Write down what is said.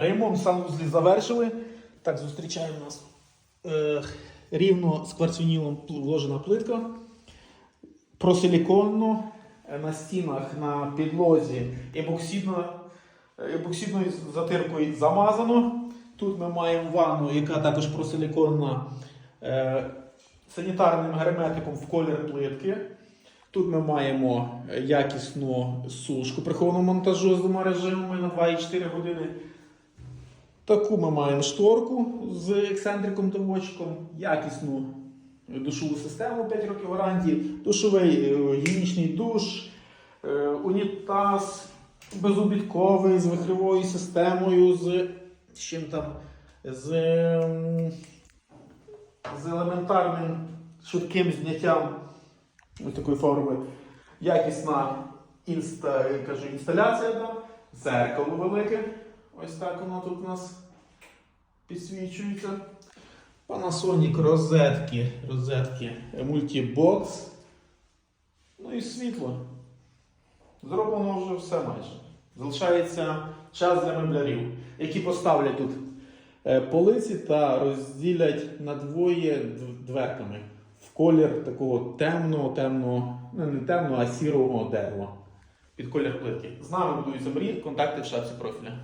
Ремонт санвузлі завершили. Так, зустрічає нас е, рівно з кварцвінілом вложена плитка. Просиліконно е, на стінах, на підлозі ебоксидно, ебоксидною затиркою замазано. Тут ми маємо ванну, яка також просиліконна е, санітарним герметиком в колір плитки. Тут ми маємо е, якісну сушку прихованого монтажу з двома режимами на 2,4 години. Таку ми маємо шторку з ексцентриком доводчиком, якісну душову систему 5 років гарантії, душовий е, гігієнічний душ, е, унітаз безубітковий з вихривою системою, з, чим там, з, з елементарним швидким зняттям ось такої форми. Якісна інста, кажу, інсталяція, зеркало велике. Ось так воно тут у нас підсвічується. Panasonic розетки, розетки, мультібокс. Ну і світло. Зроблено вже все майже. Залишається час для меблярів, які поставлять тут е, полиці та розділять на двоє дв- дверками в колір такого темного, темного, ну не темного, а сірого дерева. Під колір плитки. З нами будується мрій, контакти в шапці профіля.